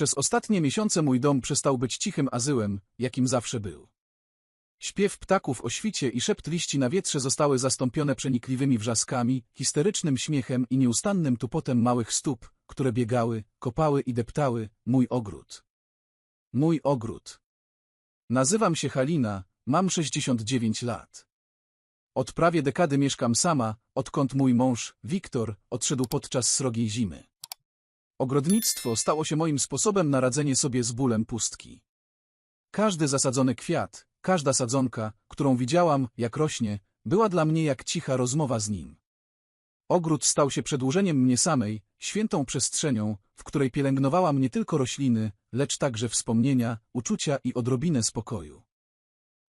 Przez ostatnie miesiące mój dom przestał być cichym azyłem, jakim zawsze był. Śpiew ptaków o świcie i szept liści na wietrze zostały zastąpione przenikliwymi wrzaskami, histerycznym śmiechem i nieustannym tupotem małych stóp, które biegały, kopały i deptały mój ogród. Mój ogród. Nazywam się Halina, mam 69 lat. Od prawie dekady mieszkam sama, odkąd mój mąż, Wiktor, odszedł podczas srogiej zimy. Ogrodnictwo stało się moim sposobem na radzenie sobie z bólem pustki. Każdy zasadzony kwiat, każda sadzonka, którą widziałam, jak rośnie, była dla mnie jak cicha rozmowa z nim. Ogród stał się przedłużeniem mnie samej, świętą przestrzenią, w której pielęgnowałam nie tylko rośliny, lecz także wspomnienia, uczucia i odrobinę spokoju.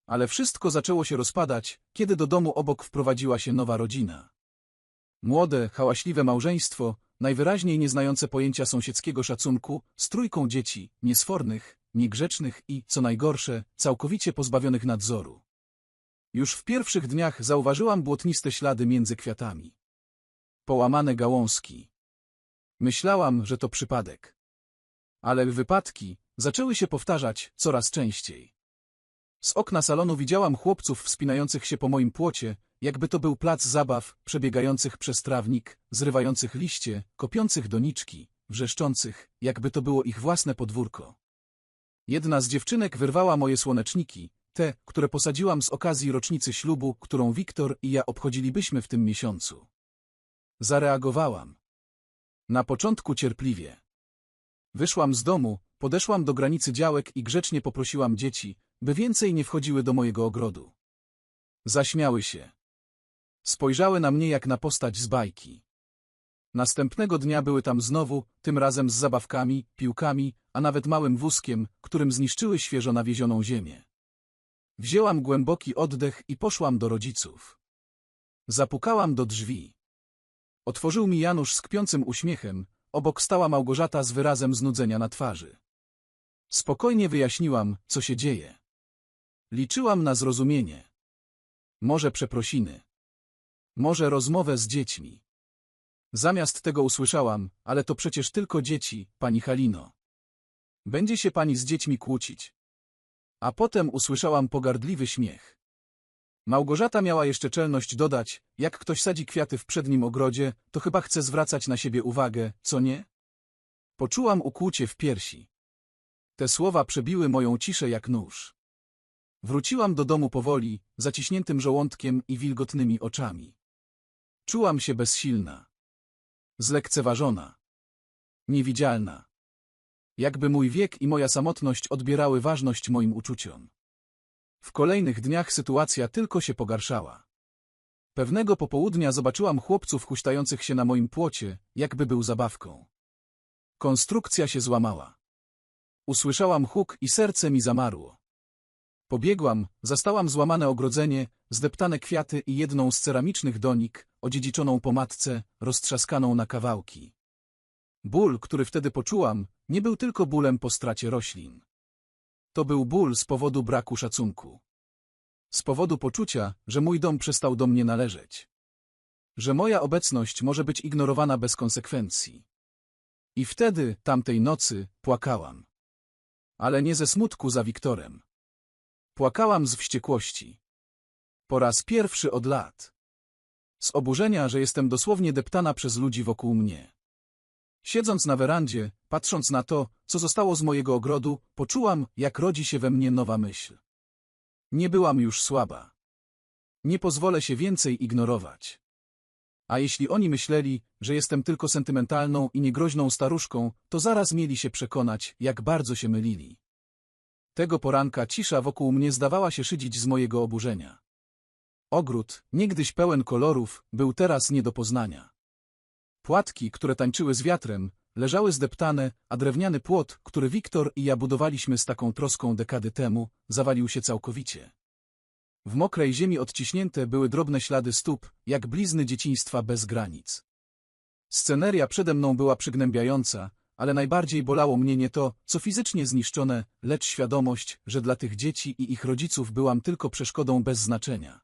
Ale wszystko zaczęło się rozpadać, kiedy do domu obok wprowadziła się nowa rodzina. Młode, hałaśliwe małżeństwo, najwyraźniej nieznające pojęcia sąsiedzkiego szacunku, z trójką dzieci, niesfornych, niegrzecznych i, co najgorsze, całkowicie pozbawionych nadzoru. Już w pierwszych dniach zauważyłam błotniste ślady między kwiatami. Połamane gałązki. Myślałam, że to przypadek. Ale wypadki zaczęły się powtarzać coraz częściej. Z okna salonu widziałam chłopców wspinających się po moim płocie, jakby to był plac zabaw, przebiegających przez trawnik, zrywających liście, kopiących doniczki, wrzeszczących, jakby to było ich własne podwórko. Jedna z dziewczynek wyrwała moje słoneczniki, te, które posadziłam z okazji rocznicy ślubu, którą Wiktor i ja obchodzilibyśmy w tym miesiącu. Zareagowałam. Na początku cierpliwie. Wyszłam z domu, podeszłam do granicy działek i grzecznie poprosiłam dzieci, by więcej nie wchodziły do mojego ogrodu. Zaśmiały się. Spojrzały na mnie jak na postać z bajki. Następnego dnia były tam znowu, tym razem z zabawkami, piłkami, a nawet małym wózkiem, którym zniszczyły świeżo nawiezioną ziemię. Wzięłam głęboki oddech i poszłam do rodziców. Zapukałam do drzwi. Otworzył mi Janusz z kpiącym uśmiechem, obok stała Małgorzata z wyrazem znudzenia na twarzy. Spokojnie wyjaśniłam, co się dzieje. Liczyłam na zrozumienie. Może przeprosiny. Może rozmowę z dziećmi. Zamiast tego usłyszałam, ale to przecież tylko dzieci, pani Halino. Będzie się pani z dziećmi kłócić. A potem usłyszałam pogardliwy śmiech. Małgorzata miała jeszcze czelność dodać, jak ktoś sadzi kwiaty w przednim ogrodzie, to chyba chce zwracać na siebie uwagę, co nie? Poczułam ukłucie w piersi. Te słowa przebiły moją ciszę jak nóż. Wróciłam do domu powoli, zaciśniętym żołądkiem i wilgotnymi oczami. Czułam się bezsilna. Zlekceważona. Niewidzialna. Jakby mój wiek i moja samotność odbierały ważność moim uczuciom. W kolejnych dniach sytuacja tylko się pogarszała. Pewnego popołudnia zobaczyłam chłopców huśtających się na moim płocie, jakby był zabawką. Konstrukcja się złamała. Usłyszałam huk i serce mi zamarło. Pobiegłam, zastałam złamane ogrodzenie, zdeptane kwiaty i jedną z ceramicznych donik, odziedziczoną po matce, roztrzaskaną na kawałki. Ból, który wtedy poczułam, nie był tylko bólem po stracie roślin. To był ból z powodu braku szacunku. Z powodu poczucia, że mój dom przestał do mnie należeć. Że moja obecność może być ignorowana bez konsekwencji. I wtedy, tamtej nocy, płakałam. Ale nie ze smutku za Wiktorem. Płakałam z wściekłości. Po raz pierwszy od lat. Z oburzenia, że jestem dosłownie deptana przez ludzi wokół mnie. Siedząc na werandzie, patrząc na to, co zostało z mojego ogrodu, poczułam, jak rodzi się we mnie nowa myśl. Nie byłam już słaba. Nie pozwolę się więcej ignorować. A jeśli oni myśleli, że jestem tylko sentymentalną i niegroźną staruszką, to zaraz mieli się przekonać, jak bardzo się mylili. Tego poranka cisza wokół mnie zdawała się szydzić z mojego oburzenia. Ogród, niegdyś pełen kolorów, był teraz nie do poznania. Płatki, które tańczyły z wiatrem, leżały zdeptane, a drewniany płot, który Wiktor i ja budowaliśmy z taką troską dekady temu, zawalił się całkowicie. W mokrej ziemi odciśnięte były drobne ślady stóp, jak blizny dzieciństwa bez granic. Sceneria przede mną była przygnębiająca, ale najbardziej bolało mnie nie to, co fizycznie zniszczone, lecz świadomość, że dla tych dzieci i ich rodziców byłam tylko przeszkodą bez znaczenia.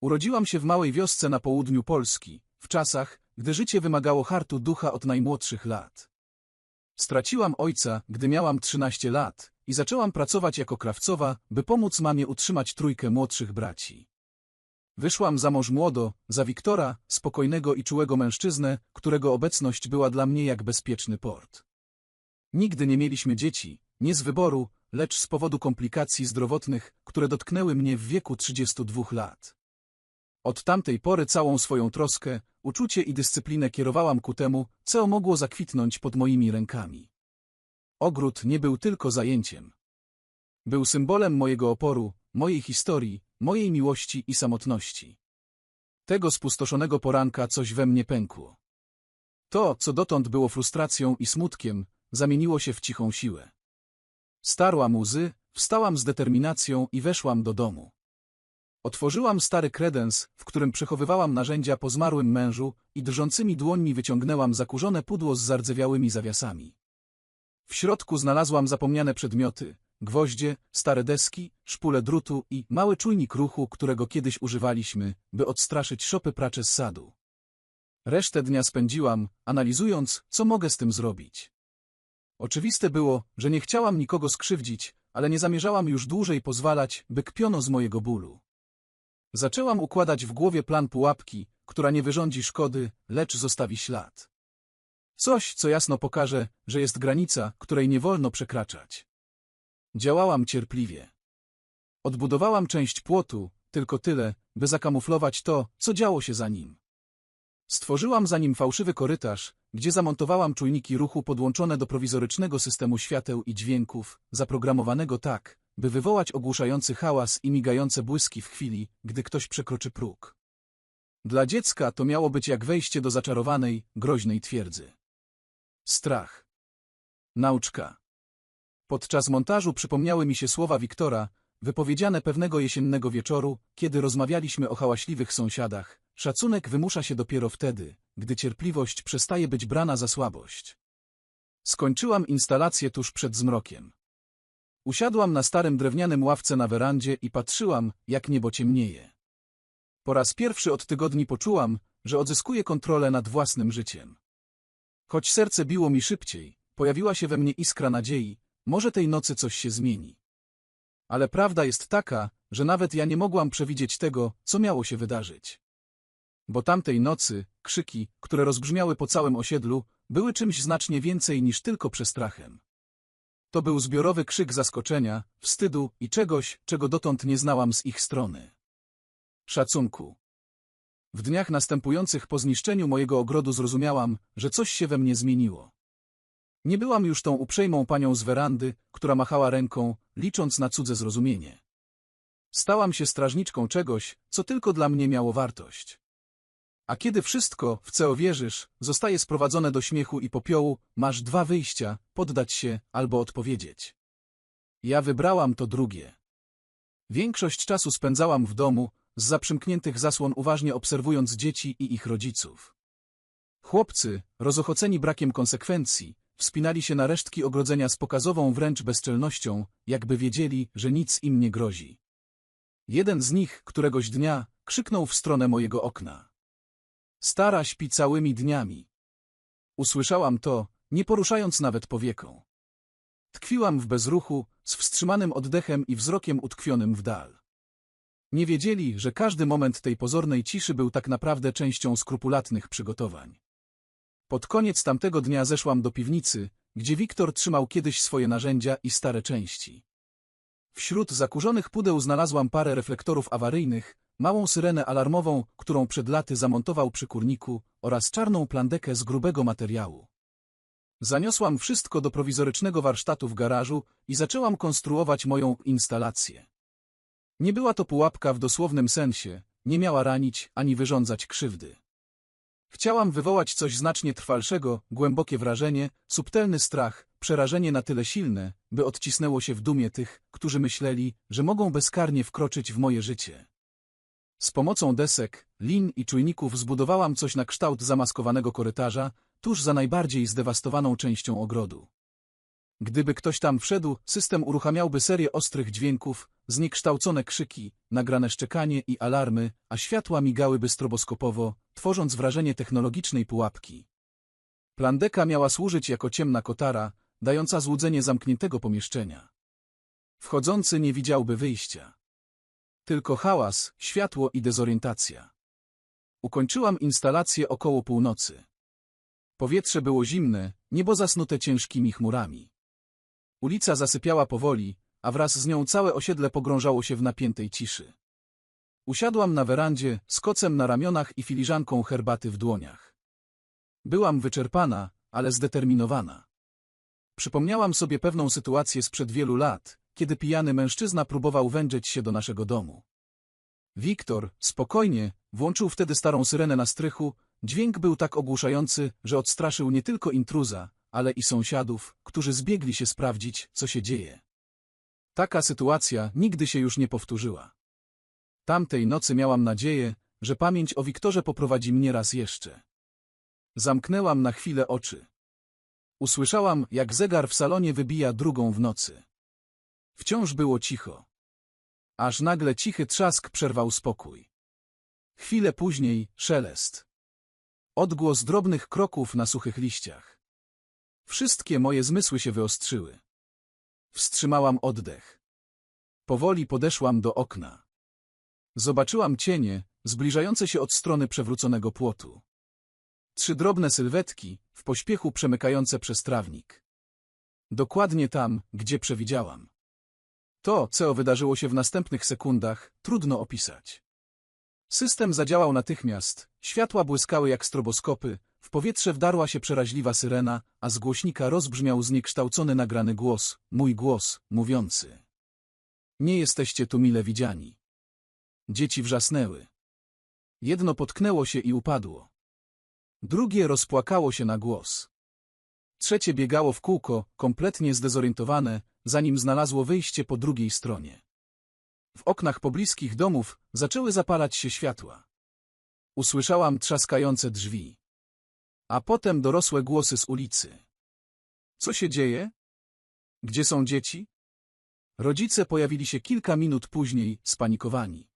Urodziłam się w małej wiosce na południu Polski, w czasach, gdy życie wymagało hartu ducha od najmłodszych lat. Straciłam ojca, gdy miałam 13 lat i zaczęłam pracować jako krawcowa, by pomóc mamie utrzymać trójkę młodszych braci. Wyszłam za mąż młodo, za Wiktora, spokojnego i czułego mężczyznę, którego obecność była dla mnie jak bezpieczny port. Nigdy nie mieliśmy dzieci, nie z wyboru, lecz z powodu komplikacji zdrowotnych, które dotknęły mnie w wieku 32 lat. Od tamtej pory całą swoją troskę, uczucie i dyscyplinę kierowałam ku temu, co mogło zakwitnąć pod moimi rękami. Ogród nie był tylko zajęciem. Był symbolem mojego oporu, mojej historii, mojej miłości i samotności. Tego spustoszonego poranka coś we mnie pękło. To, co dotąd było frustracją i smutkiem, zamieniło się w cichą siłę. Starłam łzy, wstałam z determinacją i weszłam do domu. Otworzyłam stary kredens, w którym przechowywałam narzędzia po zmarłym mężu i drżącymi dłońmi wyciągnęłam zakurzone pudło z zardzewiałymi zawiasami. W środku znalazłam zapomniane przedmioty, gwoździe, stare deski, szpule drutu i mały czujnik ruchu, którego kiedyś używaliśmy, by odstraszyć szopy pracze z sadu. Resztę dnia spędziłam, analizując, co mogę z tym zrobić. Oczywiste było, że nie chciałam nikogo skrzywdzić, ale nie zamierzałam już dłużej pozwalać, by kpiono z mojego bólu. Zaczęłam układać w głowie plan pułapki, która nie wyrządzi szkody, lecz zostawi ślad. Coś, co jasno pokaże, że jest granica, której nie wolno przekraczać. Działałam cierpliwie. Odbudowałam część płotu, tylko tyle, by zakamuflować to, co działo się za nim. Stworzyłam za nim fałszywy korytarz, gdzie zamontowałam czujniki ruchu podłączone do prowizorycznego systemu świateł i dźwięków, zaprogramowanego tak, by wywołać ogłuszający hałas i migające błyski w chwili, gdy ktoś przekroczy próg. Dla dziecka to miało być jak wejście do zaczarowanej, groźnej twierdzy. Strach. Nauczka. Podczas montażu przypomniały mi się słowa Wiktora, wypowiedziane pewnego jesiennego wieczoru, kiedy rozmawialiśmy o hałaśliwych sąsiadach. Szacunek wymusza się dopiero wtedy, gdy cierpliwość przestaje być brana za słabość. Skończyłam instalację tuż przed zmrokiem. Usiadłam na starym drewnianym ławce na werandzie i patrzyłam, jak niebo ciemnieje. Po raz pierwszy od tygodni poczułam, że odzyskuję kontrolę nad własnym życiem. Choć serce biło mi szybciej, pojawiła się we mnie iskra nadziei, może tej nocy coś się zmieni. Ale prawda jest taka, że nawet ja nie mogłam przewidzieć tego, co miało się wydarzyć. Bo tamtej nocy, krzyki, które rozbrzmiały po całym osiedlu, były czymś znacznie więcej niż tylko przestrachem. To był zbiorowy krzyk zaskoczenia, wstydu i czegoś, czego dotąd nie znałam z ich strony. Szacunku. W dniach następujących po zniszczeniu mojego ogrodu zrozumiałam, że coś się we mnie zmieniło. Nie byłam już tą uprzejmą panią z werandy, która machała ręką, licząc na cudze zrozumienie. Stałam się strażniczką czegoś, co tylko dla mnie miało wartość. A kiedy wszystko, w co wierzysz, zostaje sprowadzone do śmiechu i popiołu, masz dwa wyjścia, poddać się albo odpowiedzieć. Ja wybrałam to drugie. Większość czasu spędzałam w domu, z zaprzymkniętych zasłon uważnie obserwując dzieci i ich rodziców. Chłopcy, rozochoceni brakiem konsekwencji, wspinali się na resztki ogrodzenia z pokazową wręcz bezczelnością, jakby wiedzieli, że nic im nie grozi. Jeden z nich, któregoś dnia, krzyknął w stronę mojego okna. Stara śpi całymi dniami. Usłyszałam to, nie poruszając nawet powieką. Tkwiłam w bezruchu, z wstrzymanym oddechem i wzrokiem utkwionym w dal. Nie wiedzieli, że każdy moment tej pozornej ciszy był tak naprawdę częścią skrupulatnych przygotowań. Pod koniec tamtego dnia zeszłam do piwnicy, gdzie Wiktor trzymał kiedyś swoje narzędzia i stare części. Wśród zakurzonych pudeł znalazłam parę reflektorów awaryjnych, małą syrenę alarmową, którą przed laty zamontował przy kurniku, oraz czarną plandekę z grubego materiału. Zaniosłam wszystko do prowizorycznego warsztatu w garażu i zaczęłam konstruować moją instalację. Nie była to pułapka w dosłownym sensie, nie miała ranić ani wyrządzać krzywdy. Chciałam wywołać coś znacznie trwalszego, głębokie wrażenie, subtelny strach, przerażenie na tyle silne, by odcisnęło się w dumie tych, którzy myśleli, że mogą bezkarnie wkroczyć w moje życie. Z pomocą desek, lin i czujników zbudowałam coś na kształt zamaskowanego korytarza, tuż za najbardziej zdewastowaną częścią ogrodu. Gdyby ktoś tam wszedł, system uruchamiałby serię ostrych dźwięków, zniekształcone krzyki, nagrane szczekanie i alarmy, a światła migałyby stroboskopowo, tworząc wrażenie technologicznej pułapki. Plandeka miała służyć jako ciemna kotara, dająca złudzenie zamkniętego pomieszczenia. Wchodzący nie widziałby wyjścia. Tylko hałas, światło i dezorientacja. Ukończyłam instalację około północy. Powietrze było zimne, niebo zasnute ciężkimi chmurami. Ulica zasypiała powoli, a wraz z nią całe osiedle pogrążało się w napiętej ciszy. Usiadłam na werandzie, z kocem na ramionach i filiżanką herbaty w dłoniach. Byłam wyczerpana, ale zdeterminowana. Przypomniałam sobie pewną sytuację sprzed wielu lat, kiedy pijany mężczyzna próbował wędrzeć się do naszego domu. Wiktor, spokojnie, włączył wtedy starą syrenę na strychu, dźwięk był tak ogłuszający, że odstraszył nie tylko intruza, ale i sąsiadów, którzy zbiegli się sprawdzić, co się dzieje. Taka sytuacja nigdy się już nie powtórzyła. Tamtej nocy miałam nadzieję, że pamięć o Wiktorze poprowadzi mnie raz jeszcze. Zamknęłam na chwilę oczy. Usłyszałam, jak zegar w salonie wybija drugą w nocy. Wciąż było cicho. Aż nagle cichy trzask przerwał spokój. Chwilę później szelest. Odgłos drobnych kroków na suchych liściach. Wszystkie moje zmysły się wyostrzyły. Wstrzymałam oddech. Powoli podeszłam do okna. Zobaczyłam cienie, zbliżające się od strony przewróconego płotu. Trzy drobne sylwetki, w pośpiechu przemykające przez trawnik. Dokładnie tam, gdzie przewidziałam. To, co wydarzyło się w następnych sekundach, trudno opisać. System zadziałał natychmiast, światła błyskały jak stroboskopy, w powietrze wdarła się przeraźliwa syrena, a z głośnika rozbrzmiał zniekształcony nagrany głos, mój głos, mówiący. Nie jesteście tu mile widziani. Dzieci wrzasnęły. Jedno potknęło się i upadło. Drugie rozpłakało się na głos. Trzecie biegało w kółko, kompletnie zdezorientowane, zanim znalazło wyjście po drugiej stronie. W oknach pobliskich domów zaczęły zapalać się światła. Usłyszałam trzaskające drzwi. A potem dorosłe głosy z ulicy. Co się dzieje? Gdzie są dzieci? Rodzice pojawili się kilka minut później, spanikowani.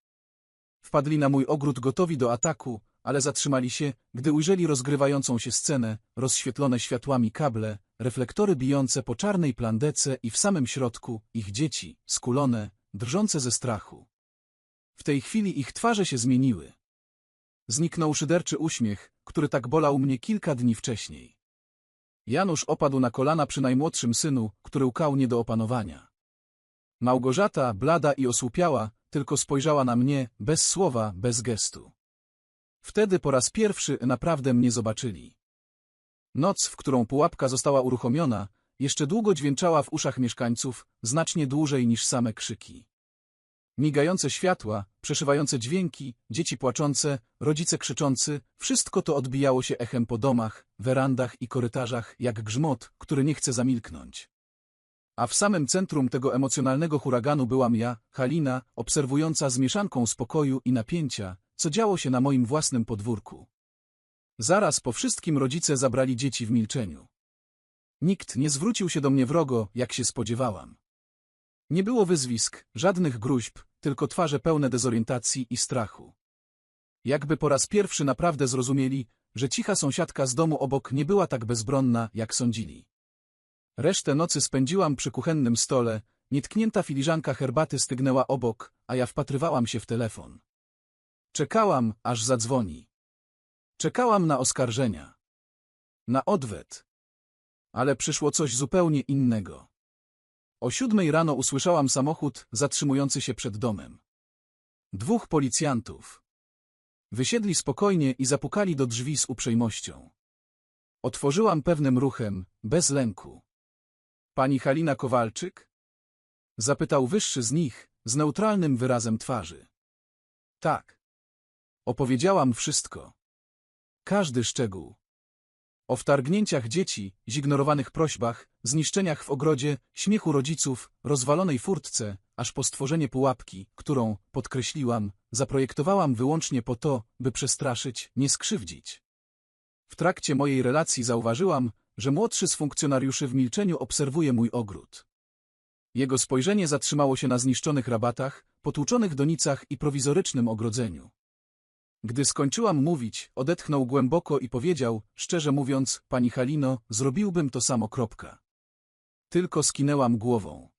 Wpadli na mój ogród gotowi do ataku, ale zatrzymali się, gdy ujrzeli rozgrywającą się scenę, rozświetlone światłami kable, reflektory bijące po czarnej plandece i w samym środku ich dzieci, skulone, drżące ze strachu. W tej chwili ich twarze się zmieniły. Zniknął szyderczy uśmiech, który tak bolał mnie kilka dni wcześniej. Janusz opadł na kolana przy najmłodszym synu, który łkał nie do opanowania. Małgorzata, blada i osłupiała, tylko spojrzała na mnie, bez słowa, bez gestu. Wtedy po raz pierwszy naprawdę mnie zobaczyli. Noc, w którą pułapka została uruchomiona, jeszcze długo dźwięczała w uszach mieszkańców, znacznie dłużej niż same krzyki. Migające światła, przeszywające dźwięki, dzieci płaczące, rodzice krzyczący, wszystko to odbijało się echem po domach, werandach i korytarzach, jak grzmot, który nie chce zamilknąć. A w samym centrum tego emocjonalnego huraganu byłam ja, Halina, obserwująca z mieszanką spokoju i napięcia, co działo się na moim własnym podwórku. Zaraz po wszystkim rodzice zabrali dzieci w milczeniu. Nikt nie zwrócił się do mnie wrogo, jak się spodziewałam. Nie było wyzwisk, żadnych gruźb, tylko twarze pełne dezorientacji i strachu. Jakby po raz pierwszy naprawdę zrozumieli, że cicha sąsiadka z domu obok nie była tak bezbronna, jak sądzili. Resztę nocy spędziłam przy kuchennym stole, nietknięta filiżanka herbaty stygnęła obok, a ja wpatrywałam się w telefon. Czekałam, aż zadzwoni. Czekałam na oskarżenia. Na odwet. Ale przyszło coś zupełnie innego. O siódmej rano usłyszałam samochód zatrzymujący się przed domem. Dwóch policjantów. Wysiedli spokojnie i zapukali do drzwi z uprzejmością. Otworzyłam pewnym ruchem, bez lęku. Pani Halina Kowalczyk? Zapytał wyższy z nich, z neutralnym wyrazem twarzy. Tak. Opowiedziałam wszystko. Każdy szczegół. O wtargnięciach dzieci, zignorowanych prośbach, zniszczeniach w ogrodzie, śmiechu rodziców, rozwalonej furtce, aż po stworzenie pułapki, którą, podkreśliłam, zaprojektowałam wyłącznie po to, by przestraszyć, nie skrzywdzić. W trakcie mojej relacji zauważyłam, że młodszy z funkcjonariuszy w milczeniu obserwuje mój ogród. Jego spojrzenie zatrzymało się na zniszczonych rabatach, potłuczonych donicach i prowizorycznym ogrodzeniu. Gdy skończyłam mówić, odetchnął głęboko i powiedział, szczerze mówiąc, pani Halino, zrobiłbym to samo kropka. Tylko skinęłam głową.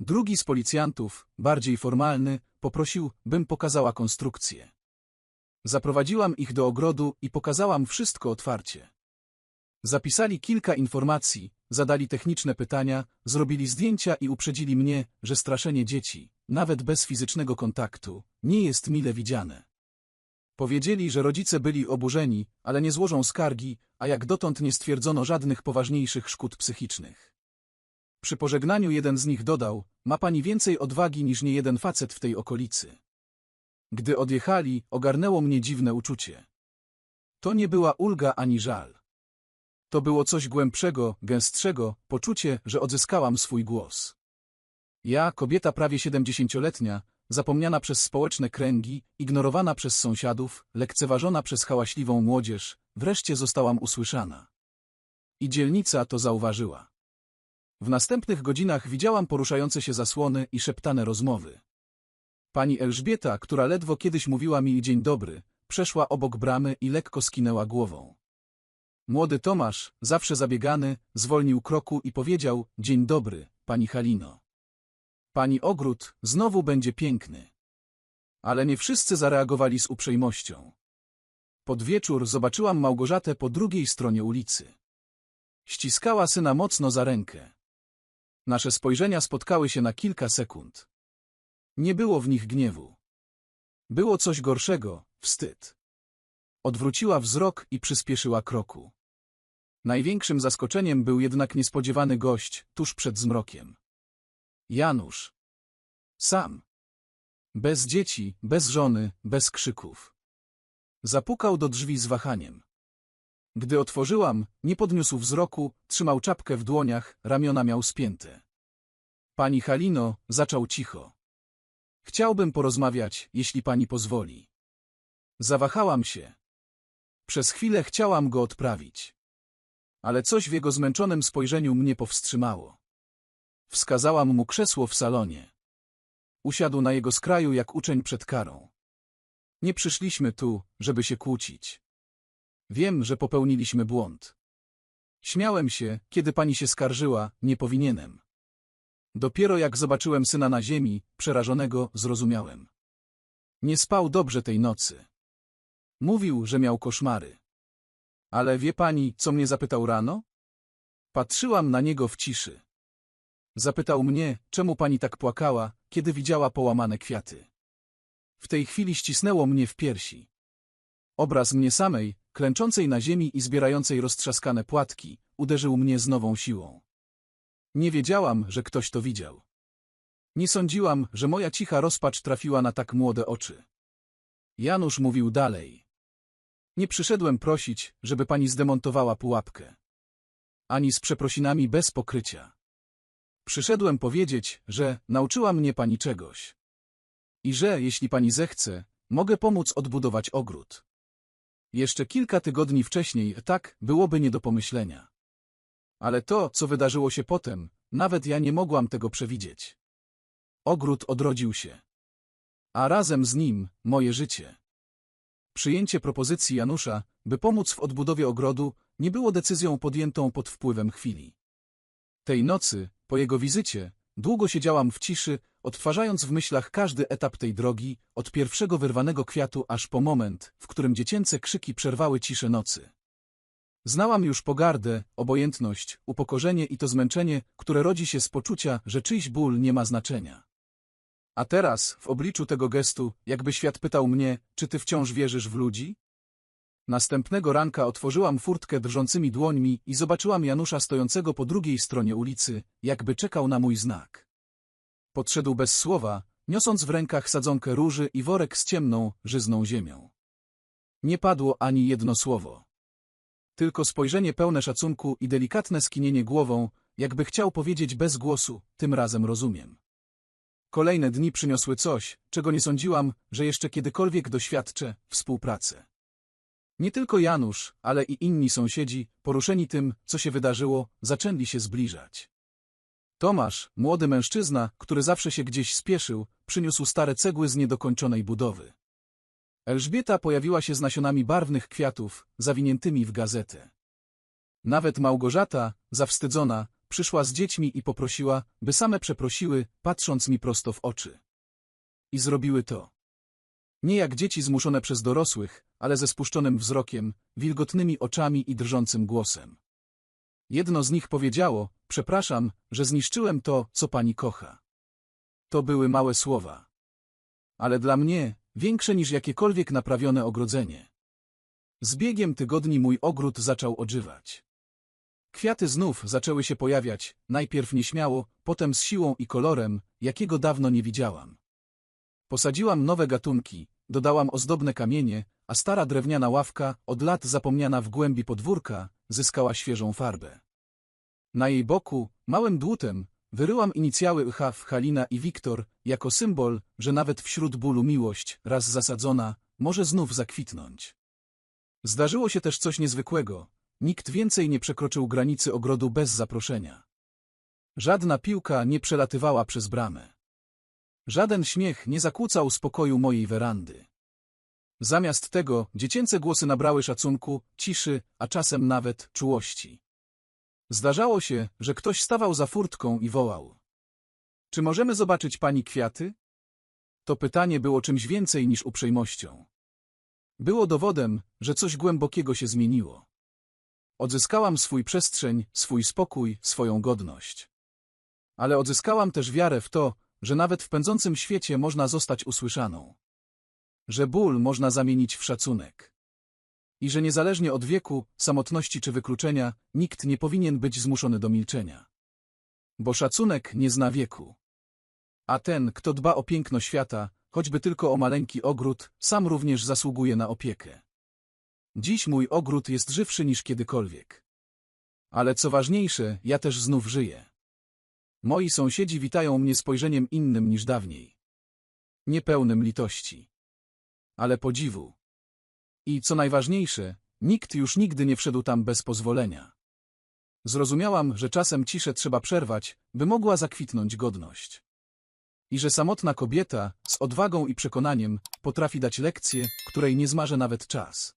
Drugi z policjantów, bardziej formalny, poprosił, bym pokazała konstrukcję. Zaprowadziłam ich do ogrodu i pokazałam wszystko otwarcie. Zapisali kilka informacji, zadali techniczne pytania, zrobili zdjęcia i uprzedzili mnie, że straszenie dzieci, nawet bez fizycznego kontaktu, nie jest mile widziane. Powiedzieli, że rodzice byli oburzeni, ale nie złożą skargi, a jak dotąd nie stwierdzono żadnych poważniejszych szkód psychicznych. Przy pożegnaniu jeden z nich dodał, ma pani więcej odwagi niż niejeden facet w tej okolicy. Gdy odjechali, ogarnęło mnie dziwne uczucie. To nie była ulga ani żal. To było coś głębszego, gęstszego, poczucie, że odzyskałam swój głos. Ja, kobieta prawie siedemdziesięcioletnia, zapomniana przez społeczne kręgi, ignorowana przez sąsiadów, lekceważona przez hałaśliwą młodzież, wreszcie zostałam usłyszana. I dzielnica to zauważyła. W następnych godzinach widziałam poruszające się zasłony i szeptane rozmowy. Pani Elżbieta, która ledwo kiedyś mówiła mi dzień dobry, przeszła obok bramy i lekko skinęła głową. Młody Tomasz, zawsze zabiegany, zwolnił kroku i powiedział, dzień dobry, pani Halino. Pani ogród znowu będzie piękny. Ale nie wszyscy zareagowali z uprzejmością. Pod wieczór zobaczyłam Małgorzatę po drugiej stronie ulicy. Ściskała syna mocno za rękę. Nasze spojrzenia spotkały się na kilka sekund. Nie było w nich gniewu. Było coś gorszego, wstyd. Odwróciła wzrok i przyspieszyła kroku. Największym zaskoczeniem był jednak niespodziewany gość, tuż przed zmrokiem. Janusz. Sam. Bez dzieci, bez żony, bez krzyków. Zapukał do drzwi z wahaniem. Gdy otworzyłam, nie podniósł wzroku, trzymał czapkę w dłoniach, ramiona miał spięte. Pani Halino, zaczął cicho. Chciałbym porozmawiać, jeśli pani pozwoli. Zawahałam się. Przez chwilę chciałam go odprawić. Ale coś w jego zmęczonym spojrzeniu mnie powstrzymało. Wskazałam mu krzesło w salonie. Usiadł na jego skraju jak uczeń przed karą. Nie przyszliśmy tu, żeby się kłócić. Wiem, że popełniliśmy błąd. Śmiałem się, kiedy pani się skarżyła, nie powinienem. Dopiero jak zobaczyłem syna na ziemi, przerażonego, zrozumiałem. Nie spał dobrze tej nocy. Mówił, że miał koszmary. Ale wie pani, co mnie zapytał rano? Patrzyłam na niego w ciszy. Zapytał mnie, czemu pani tak płakała, kiedy widziała połamane kwiaty. W tej chwili ścisnęło mnie w piersi. Obraz mnie samej, klęczącej na ziemi i zbierającej roztrzaskane płatki, uderzył mnie z nową siłą. Nie wiedziałam, że ktoś to widział. Nie sądziłam, że moja cicha rozpacz trafiła na tak młode oczy. Janusz mówił dalej. Nie przyszedłem prosić, żeby pani zdemontowała pułapkę. Ani z przeprosinami bez pokrycia. Przyszedłem powiedzieć, że nauczyła mnie pani czegoś. I że, jeśli pani zechce, mogę pomóc odbudować ogród. Jeszcze kilka tygodni wcześniej tak byłoby nie do pomyślenia. Ale to, co wydarzyło się potem, nawet ja nie mogłam tego przewidzieć. Ogród odrodził się. A razem z nim moje życie. Przyjęcie propozycji Janusza, by pomóc w odbudowie ogrodu, nie było decyzją podjętą pod wpływem chwili. Tej nocy, po jego wizycie, długo siedziałam w ciszy, odtwarzając w myślach każdy etap tej drogi, od pierwszego wyrwanego kwiatu aż po moment, w którym dziecięce krzyki przerwały ciszę nocy. Znałam już pogardę, obojętność, upokorzenie i to zmęczenie, które rodzi się z poczucia, że czyjś ból nie ma znaczenia. A teraz, w obliczu tego gestu, jakby świat pytał mnie, czy ty wciąż wierzysz w ludzi? Następnego ranka otworzyłam furtkę drżącymi dłońmi i zobaczyłam Janusza stojącego po drugiej stronie ulicy, jakby czekał na mój znak. Podszedł bez słowa, niosąc w rękach sadzonkę róży i worek z ciemną, żyzną ziemią. Nie padło ani jedno słowo. Tylko spojrzenie pełne szacunku i delikatne skinienie głową, jakby chciał powiedzieć bez głosu, tym razem rozumiem. Kolejne dni przyniosły coś, czego nie sądziłam, że jeszcze kiedykolwiek doświadczę, współpracę. Nie tylko Janusz, ale i inni sąsiedzi, poruszeni tym, co się wydarzyło, zaczęli się zbliżać. Tomasz, młody mężczyzna, który zawsze się gdzieś spieszył, przyniósł stare cegły z niedokończonej budowy. Elżbieta pojawiła się z nasionami barwnych kwiatów, zawiniętymi w gazetę. Nawet Małgorzata, zawstydzona, przyszła z dziećmi i poprosiła, by same przeprosiły, patrząc mi prosto w oczy. I zrobiły to. Nie jak dzieci zmuszone przez dorosłych, ale ze spuszczonym wzrokiem, wilgotnymi oczami i drżącym głosem. Jedno z nich powiedziało, przepraszam, że zniszczyłem to, co pani kocha. To były małe słowa. Ale dla mnie, większe niż jakiekolwiek naprawione ogrodzenie. Z biegiem tygodni mój ogród zaczął ożywać. Kwiaty znów zaczęły się pojawiać, najpierw nieśmiało, potem z siłą i kolorem, jakiego dawno nie widziałam. Posadziłam nowe gatunki, dodałam ozdobne kamienie, a stara drewniana ławka, od lat zapomniana w głębi podwórka, zyskała świeżą farbę. Na jej boku, małym dłutem, wyryłam inicjały HF Halina i Wiktor, jako symbol, że nawet wśród bólu miłość, raz zasadzona, może znów zakwitnąć. Zdarzyło się też coś niezwykłego. Nikt więcej nie przekroczył granicy ogrodu bez zaproszenia. Żadna piłka nie przelatywała przez bramę. Żaden śmiech nie zakłócał spokoju mojej werandy. Zamiast tego dziecięce głosy nabrały szacunku, ciszy, a czasem nawet czułości. Zdarzało się, że ktoś stawał za furtką i wołał. Czy możemy zobaczyć pani kwiaty? To pytanie było czymś więcej niż uprzejmością. Było dowodem, że coś głębokiego się zmieniło. Odzyskałam swój przestrzeń, swój spokój, swoją godność. Ale odzyskałam też wiarę w to, że nawet w pędzącym świecie można zostać usłyszaną. Że ból można zamienić w szacunek. I że niezależnie od wieku, samotności czy wykluczenia, nikt nie powinien być zmuszony do milczenia. Bo szacunek nie zna wieku. A ten, kto dba o piękno świata, choćby tylko o maleńki ogród, sam również zasługuje na opiekę. Dziś mój ogród jest żywszy niż kiedykolwiek. Ale co ważniejsze, ja też znów żyję. Moi sąsiedzi witają mnie spojrzeniem innym niż dawniej. Niepełnym litości. Ale podziwu. I co najważniejsze, nikt już nigdy nie wszedł tam bez pozwolenia. Zrozumiałam, że czasem ciszę trzeba przerwać, by mogła zakwitnąć godność. I że samotna kobieta, z odwagą i przekonaniem, potrafi dać lekcję, której nie zmaże nawet czas.